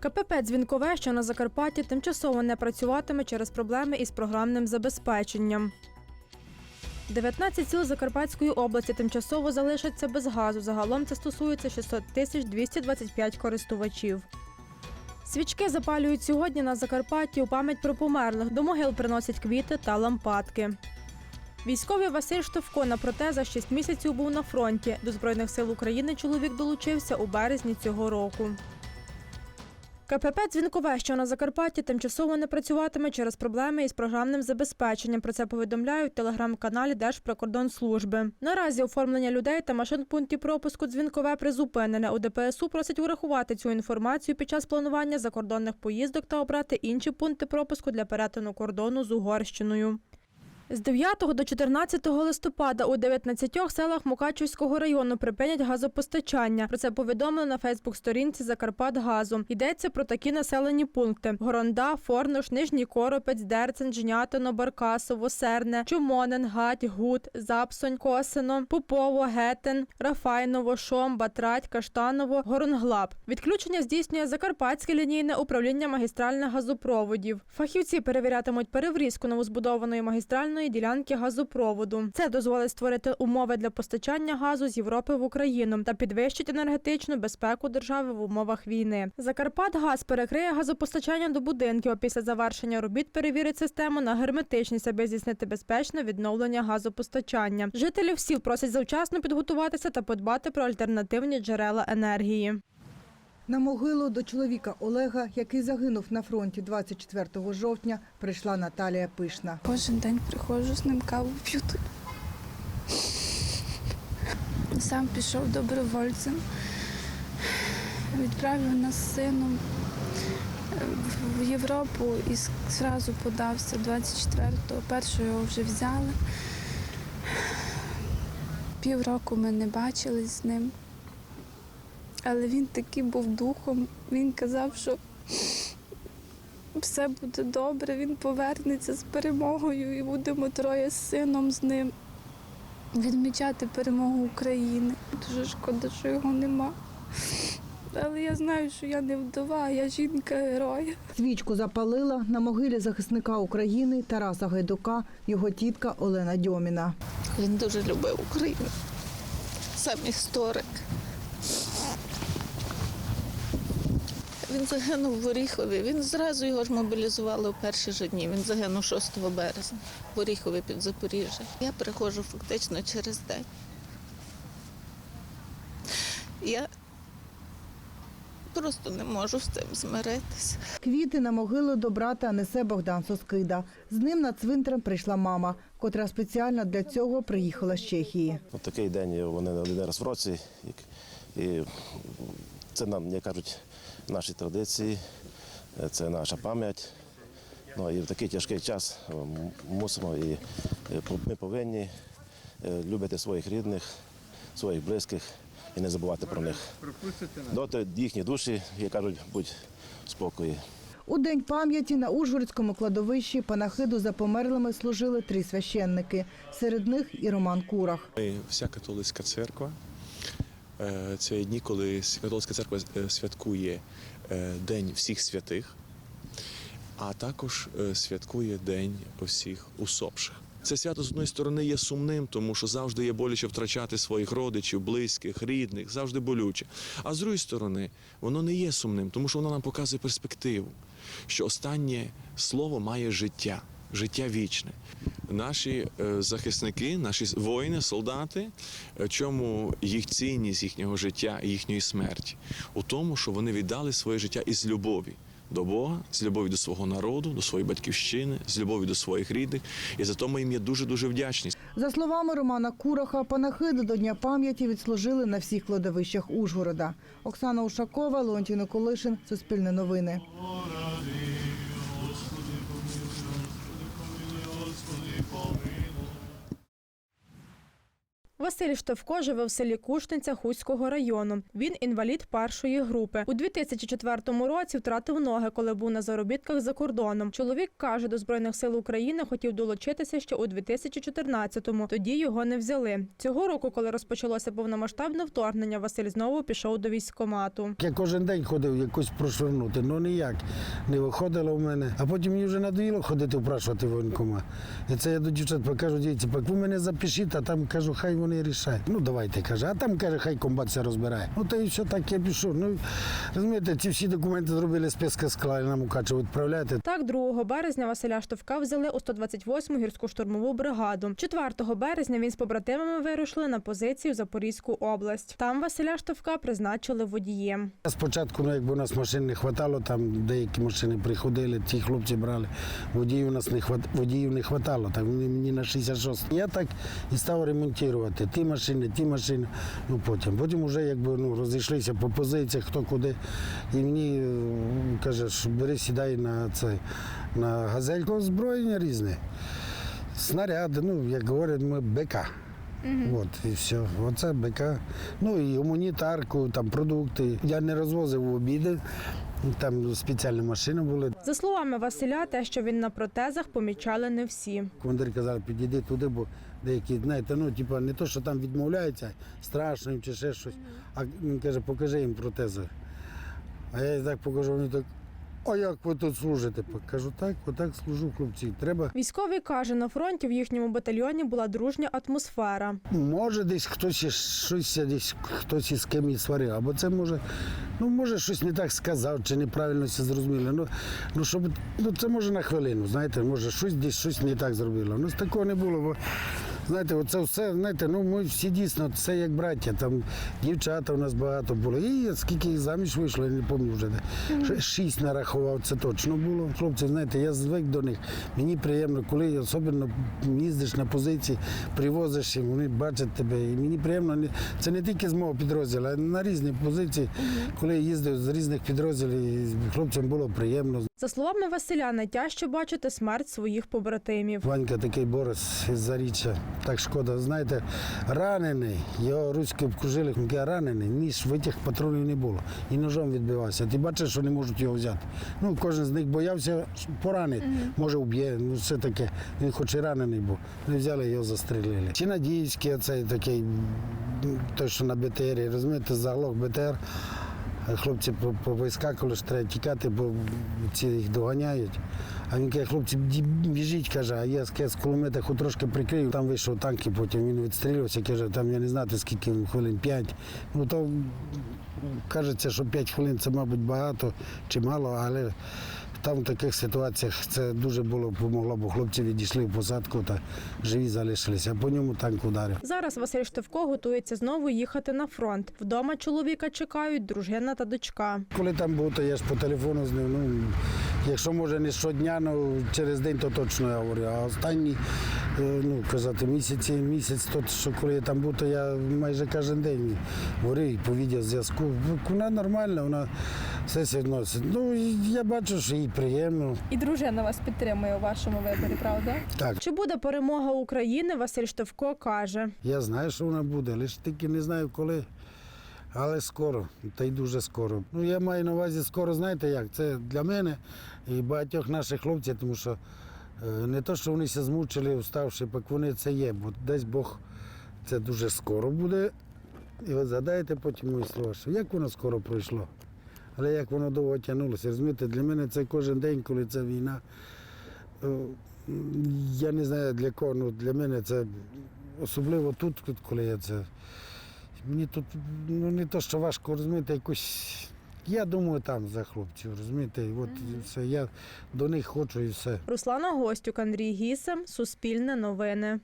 КПП Дзвінкове, що на Закарпатті, тимчасово не працюватиме через проблеми із програмним забезпеченням. 19 сіл Закарпатської області тимчасово залишаться без газу. Загалом це стосується 600 тисяч 225 користувачів. Свічки запалюють сьогодні на Закарпатті у пам'ять про померлих. До могил приносять квіти та лампадки. Військовий Василь Штовко на протезах 6 місяців був на фронті. До Збройних сил України чоловік долучився у березні цього року. КПП Дзвінкове, що на Закарпатті, тимчасово не працюватиме через проблеми із програмним забезпеченням. Про це повідомляють в телеграм-каналі Держприкордонслужби. Наразі оформлення людей та машин в пункті пропуску Дзвінкове призупинене. У ДПСУ просять урахувати цю інформацію під час планування закордонних поїздок та обрати інші пункти пропуску для перетину кордону з Угорщиною. З 9 до 14 листопада у 19 селах Мукачівського району припинять газопостачання. Про це повідомили на Фейсбук-сторінці Закарпатгазу. Йдеться про такі населені пункти: Горонда, Форнош, Нижній Коропець, Дерцен, Жнятино, Баркасово, Серне, Чумонен, Гать, Гут, Запсонь, Косино, Попово, Гетен, Рафайново, Шом, Батрать, Каштаново, Горонглаб. Відключення здійснює Закарпатське лінійне управління магістральних газопроводів. Фахівці перевірятимуть переврізку новозбудованої магістральної ділянки газопроводу. Це дозволить створити умови для постачання газу з Європи в Україну та підвищить енергетичну безпеку держави в умовах війни. Закарпатгаз перекриє газопостачання до будинків. А після завершення робіт перевірить систему на герметичність, аби здійснити безпечне відновлення газопостачання. Жителів сіл просять завчасно підготуватися та подбати про альтернативні джерела енергії. На могилу до чоловіка Олега, який загинув на фронті 24 жовтня, прийшла Наталія Пишна. Кожен день приходжу з ним каву п'ю. Сам пішов добровольцем, відправив нас з сином в Європу і одразу подався 24-го. Першого його вже взяли. Півроку ми не бачились з ним. Але він такий був духом. Він казав, що все буде добре, він повернеться з перемогою і будемо троє з сином з ним відмічати перемогу України. Дуже шкода, що його нема. Але я знаю, що я не вдова, я жінка героя. Свічку запалила на могилі захисника України Тараса Гайдука, його тітка Олена Дьоміна. Він дуже любив Україну. Сам історик. Він загинув в Оріхові. Він зразу його ж мобілізували у перші ж дні. Він загинув 6 березня в Оріхові під Запоріжжя. Я приходжу фактично через день. Я просто не можу з цим змиритися. Квіти на могилу до брата несе Богдан Соскида. З ним на цвинтарем прийшла мама, котра спеціально для цього приїхала з Чехії. От такий день вони один раз в році. І і це нам, як кажуть, наші традиції, це наша пам'ять. Ну і в такий тяжкий час е, мусимо і е, ми повинні е, любити своїх рідних, своїх близьких і не забувати про них. Доти їхні душі, як кажуть, будь спокої. У день пам'яті на Ужгородському кладовищі панахиду за померлими служили три священники. Серед них і Роман Курах. Ми вся католицька церква. Е, Це дні, коли католицька церква е, святкує е, День всіх святих, а також святкує День усіх усопших. Це свято з одної сторони є сумним, тому що завжди є боляче втрачати своїх родичів, близьких, рідних, завжди болюче. А з другої сторони, воно не є сумним, тому що воно нам показує перспективу, що останнє слово має життя, життя вічне. Наші е, захисники, наші воїни, солдати, е, чому їх цінність їхнього життя і їхньої смерті? У тому, що вони віддали своє життя із любові до Бога, з любові до свого народу, до своєї батьківщини, з любові до своїх рідних. І за ми їм є дуже дуже вдячні. За словами Романа Кураха, панахиду до Дня пам'яті відслужили на всіх кладовищах Ужгорода. Оксана Ушакова, Леонтій Николишин, Суспільне новини. Василь Штовко живе в селі Кушниця Хуського району. Він інвалід першої групи. У 2004 році втратив ноги, коли був на заробітках за кордоном. Чоловік каже, до збройних сил України хотів долучитися ще у 2014-му. Тоді його не взяли. Цього року, коли розпочалося повномасштабне вторгнення, Василь знову пішов до військкомату. Я кожен день ходив якось прошвернути, ну ніяк не виходило в мене. А потім мені вже надоїло ходити впрашувати воєнкома. І це я до дівчат покажу, дивіться, пак ви мене запишіть, а там кажу, хай вони рішають. Ну давайте, каже, а там каже, хай комбат все розбирає. Ну та і все так я пішов. Ну розумієте, ці всі документи зробили списки склали на Мукачево, відправляєте. Так, 2 березня Василя Штовка взяли у 128-му гірську штурмову бригаду. 4 березня він з побратимами вирушили на позицію в Запорізьку область. Там Василя Штовка призначили водієм. Спочатку, ну якби у нас машин не хватало, там деякі машини приходили, ті хлопці брали. Водіїв у нас не хват... водіїв не хватало, так мені на 66. Я так і став ремонтувати ті машини, ті машини. Ну потім. Потім вже якби ну розійшлися по позиціях, хто куди. І мені е, каже, що бери, сідай на це на газельку озброєння різне. Снаряди, ну як говорять, ми БК. От і все. Оце БК. Ну і гуманітарку, там продукти. Я не розвозив обіди, там спеціальні машини були. За словами Василя, те, що він на протезах, помічали не всі. Командир казав, підійди туди, бо деякі, знаєте, ну, типу, не то, що там відмовляються, страшно їм чи ще щось. А він каже, покажи їм протези. А я їй так покажу, вони так, а як ви тут служите? Кажу, так, отак служу хлопці. Треба, Військовий каже, на фронті в їхньому батальйоні була дружня атмосфера. може, десь хтось щось десь хтось із ким і сварив, або це може, ну може щось не так сказав, чи неправильно все зрозуміли. Ну, ну щоб ну це може на хвилину, знаєте, може щось десь щось не так зробило. Ну, такого не було, бо знаєте, оце все, знаєте, ну ми всі дійсно це як браття. Там дівчата у нас багато було. І скільки їх заміж вийшло, я не пам'ятаю вже. Шість нарахував, це точно було. Хлопці, знаєте, я звик до них. Мені приємно, коли особливо їздиш на позиції, привозиш їм, вони бачать тебе. І мені приємно, це не тільки з мого підрозділу, а на різні позиції. Коли я їздив з різних підрозділів, хлопцям було приємно. За словами Василя, найтяжче бачити смерть своїх побратимів. Ванька такий борос із Заріччя. Так шкода, знаєте, ранений. Його руські обкружили, я ранений, ніж витяг патронів не було. І ножом відбивався. Ти бачиш, що не можуть його взяти. Ну, кожен з них боявся поранити. Може, вб'є, ну все таке. Він хоч і ранений був. Не взяли його застрелили. Чинадіївський оцей такий, той, що на БТРі, розумієте, заглох БТР. Хлопці по- повискакували, що треба тікати, бо ці їх доганяють. А він каже, хлопці, біжіть, каже, а я з- кулемета хоч трошки прикрию. Там вийшов танк, і потім він відстрілювався, каже, там я не знати, скільки хвилин п'ять. Ну то кажеться, що п'ять хвилин це, мабуть, багато чи мало, але там в таких ситуаціях це дуже було помогло, бо хлопці відійшли в посадку та живі залишилися, а по ньому танк ударив. Зараз Василь Штивко готується знову їхати на фронт. Вдома чоловіка чекають дружина та дочка. Коли там був, то я ж по телефону з ним. Ну, якщо може не щодня, ну через день, то точно я говорю. А останні, е, ну казати, місяці, місяць, то що коли я там був, то я майже кожен день говорив і по відеозв'язку. Ну, Вона нормальна, вона все відносить. Ну, я бачу, що їй приємно. І дружина вас підтримує у вашому виборі, правда? Так, Чи буде перемога України? Василь Штовко каже. я знаю, що вона буде, лише тільки не знаю коли. Але скоро, та й дуже скоро. Ну я маю на увазі скоро, знаєте як? Це для мене і багатьох наших хлопців, тому що е, не то, що вони змучили, вставши, пак вони це є, бо десь Бог це дуже скоро буде. І от згадаєте потім мої слова, що як воно скоро пройшло, але як воно довго тягнулося. Розумієте, для мене це кожен день, коли це війна. е, Я не знаю для кого, ну для мене це особливо тут, коли я це. Мені тут ну, не то, що важко розумієте, якось. Я думаю там за хлопців, розумієте, і от і все. Я до них хочу і все. Руслана Гостюк, Андрій Гісем, Суспільне новини.